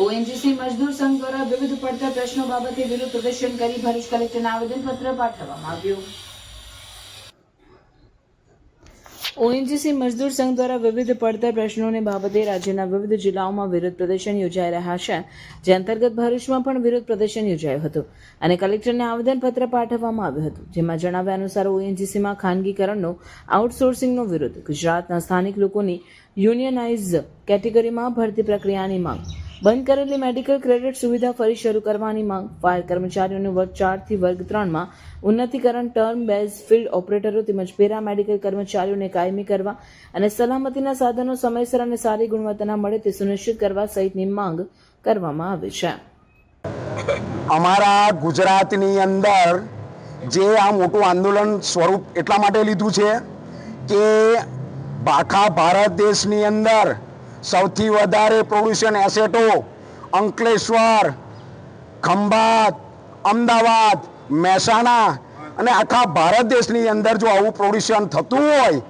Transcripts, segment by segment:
ONGC મજદૂર સંઘ દ્વારા વિવિધ પડતર પ્રશ્નો બાબતે વિરોધ પ્રદર્શન કરી ભરૂચ કલેક્ટરને આવેદનપત્ર પાઠવવામાં આવ્યું. ઓએનજીસી મજદૂર સંઘ દ્વારા વિવિધ પડતર પ્રશ્નોને બાબતે રાજ્યના વિવિધ જિલ્લાઓમાં વિરોધ પ્રદર્શન યોજાઈ રહ્યા છે, જે અંતર્ગત ભરૂચમાં પણ વિરોધ પ્રદર્શન યોજાયું હતું અને કલેક્ટરને આવેદનપત્ર પાઠવવામાં આવ્યું હતું, જેમાં જણાવ્યા અનુસાર ઓએનજીસીમાં ખાનગીકરણનો, આઉટસોર્સિંગનો વિરોધ, ગુજરાતના સ્થાનિક લોકોની યુનિયનાઇઝ કેટેગરીમાં ભરતી પ્રક્રિયાની માંગ બંધ કરેલી મેડિકલ ક્રેડિટ સુવિધા ફરી શરૂ કરવાની માંગ. ફાયર કર્મચારીઓનું વર્ગ ચારથી વર્ગ ત્રણમાં ઉન્નતીકરણ ટર્મ બેઝ ફિલ્ડ ઓપરેટરો તેમજ પેરા મેડિકલ કર્મચારીઓને કાયમી કરવા અને સલામતીના સાધનો સમયસર અને સારી ગુણવત્તાના મળે તે સુનિશ્ચિત કરવા સહિતની માંગ કરવામાં આવી છે. અમારા ગુજરાતની અંદર જે આ મોટું આંદોલન સ્વરૂપ એટલા માટે લીધું છે કે આખા ભારત દેશની અંદર સૌથી વધારે પ્રોડ્યુશન એસેટો અંકલેશ્વર, ખંભાત, અમદાવાદ, મહેસાણા અને આખા ભારત દેશની અંદર જો આવું પ્રોડ્યુશન થતું હોય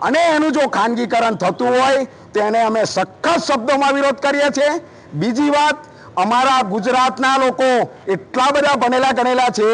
અને એનું જો ખાનગીકરણ થતું હોય, તો એને અમે સખત શબ્દોમાં વિરોધ કરીએ છીએ. બીજી વાત, અમારા ગુજરાતના લોકો એટલા બધા ભણેલા ગણેલા છે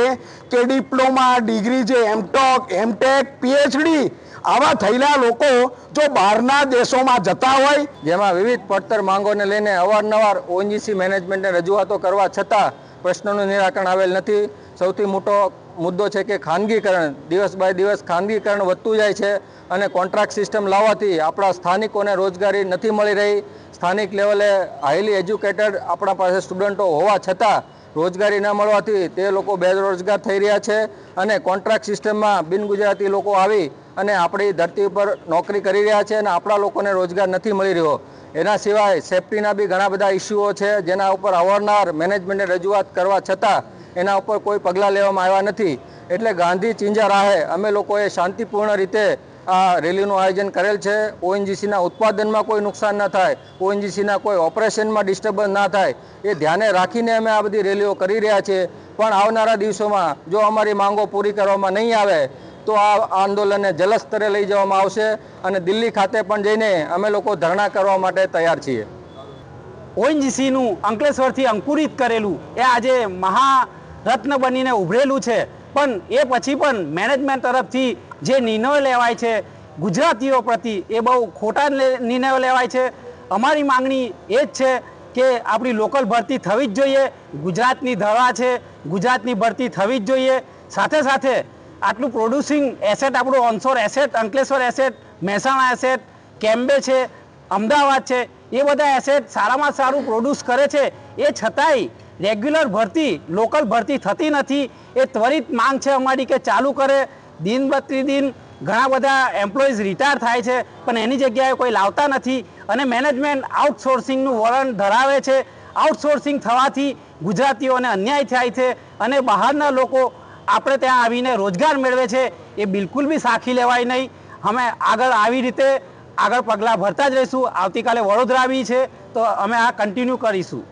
કે ડિપ્લોમા ડિગ્રી જે એમટોક એમટેક પીએચડી આવા થયેલા લોકો જો બહારના દેશોમાં જતા હોય, જેમાં વિવિધ પડતર માંગોને લઈને અવારનવાર ઓએનજીસી મેનેજમેન્ટને રજૂઆતો કરવા છતાં પ્રશ્નોનું નિરાકરણ આવેલ નથી. સૌથી મોટો મુદ્દો છે કે ખાનગીકરણ. દિવસ બાય દિવસ ખાનગીકરણ વધતું જાય છે અને કોન્ટ્રાક્ટ સિસ્ટમ લાવવાથી આપણા સ્થાનિકોને રોજગારી નથી મળી રહી. સ્થાનિક લેવલે હાઈલી એજ્યુકેટેડ આપણા પાસે સ્ટુડન્ટો હોવા છતાં રોજગારી ન મળવાથી તે લોકો બેરોજગાર થઈ રહ્યા છે અને કોન્ટ્રાક્ટ સિસ્ટમમાં બિનગુજરાતી લોકો આવી અને આપણી ધરતી ઉપર નોકરી કરી રહ્યા છે અને આપણા લોકોને રોજગાર નથી મળી રહ્યો. એના સિવાય સેફટીના બી ઘણા બધા ઇસ્યુઓ છે જેના ઉપર અવારનવાર મેનેજમેન્ટને રજૂઆત કરવા છતાં એના ઉપર કોઈ પગલાં લેવામાં આવ્યા નથી. એટલે ગાંધી ચિંજા રાહે અમે લોકોએ શાંતિપૂર્ણ રીતે આ રેલીનું આયોજન કરેલ છે. ઓએનજીસીના ઉત્પાદનમાં કોઈ નુકસાન ન થાય. ઓએનજીસીના કોઈ ઓપરેશનમાં ડિસ્ટર્બન્સ ના થાય. એ ધ્યાને રાખીને અમે આ બધી રેલીઓ કરી રહ્યા છીએ. પણ આવનારા દિવસોમાં જો અમારી માંગો પૂરી કરવામાં નહીં આવે તો આ આંદોલનને જલસ્તરે લઈ જવામાં આવશે અને દિલ્હી ખાતે પણ જઈને અમે લોકો ધરણા કરવા માટે તૈયાર છીએ. ઓએનજીસીનું અંકલેશ્વરથી અંકુરિત કરેલું એ આજે મહારત્ન બનીને ઉભરેલું છે. પણ એ પછી પણ મેનેજમેન્ટ તરફથી જે નિર્ણયો લેવાય છે ગુજરાતીઓ પ્રતિ એ બહુ ખોટા નિર્ણયો લેવાય છે. અમારી માંગણી એ જ છે કે આપણી લોકલ ભરતી થવી જ જોઈએ. ગુજરાતની ધરા છે, ગુજરાતની ભરતી થવી જ જોઈએ. સાથે સાથે આટલું પ્રોડ્યુસિંગ એસેટ આપણું onshore asset Ankleshwar asset Mehsana asset Cambay છે, અમદાવાદ છે, એ બધા એસેટ સારામાં સારું પ્રોડ્યુસ કરે છે. એ છતાંય રેગ્યુલર ભરતી લોકલ ભરતી થતી નથી. એ ત્વરિત માંગ છે અમારી કે ચાલુ કરે. દિન પ્રતિદિન ઘણા બધા એમ્પ્લોઈઝ રિટાયર થાય છે, પણ એની જગ્યાએ કોઈ લાવતા નથી. અને મેનેજમેન્ટ આઉટસોર્સિંગનું વલણ ધરાવે છે. આઉટસોર્સિંગ થવાથી ગુજરાતીઓને અન્યાય થાય છે અને બહારના લોકો આપણે ત્યાં આવીને રોજગાર મેળવે છે, એ બિલકુલ બી સાખી લેવાય નહીં. અમે આગળ આવી રીતે આગળ પગલાં ભરતા જ રહીશું. આવતીકાલે વડોદરા આવી છે, તો અમે આ કન્ટિન્યુ કરીશું.